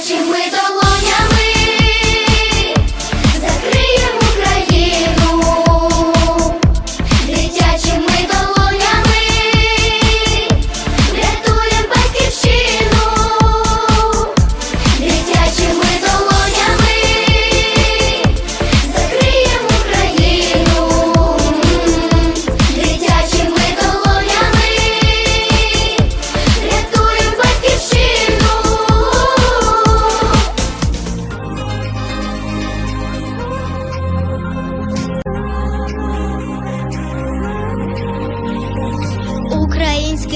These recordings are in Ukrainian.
Imagine we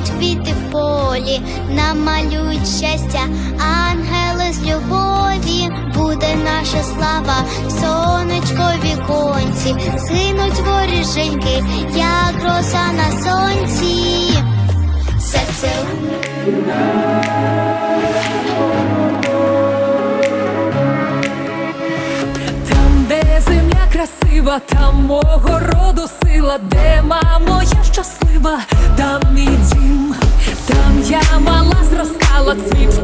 будуть квіти в полі, намалюють щастя, ангели з любові, буде наша слава, сонечко віконці, згинуть воріженьки, як роса на сонці. Серце Там, де земля красива, там мого роду сила, де мамо я щаслива, там мій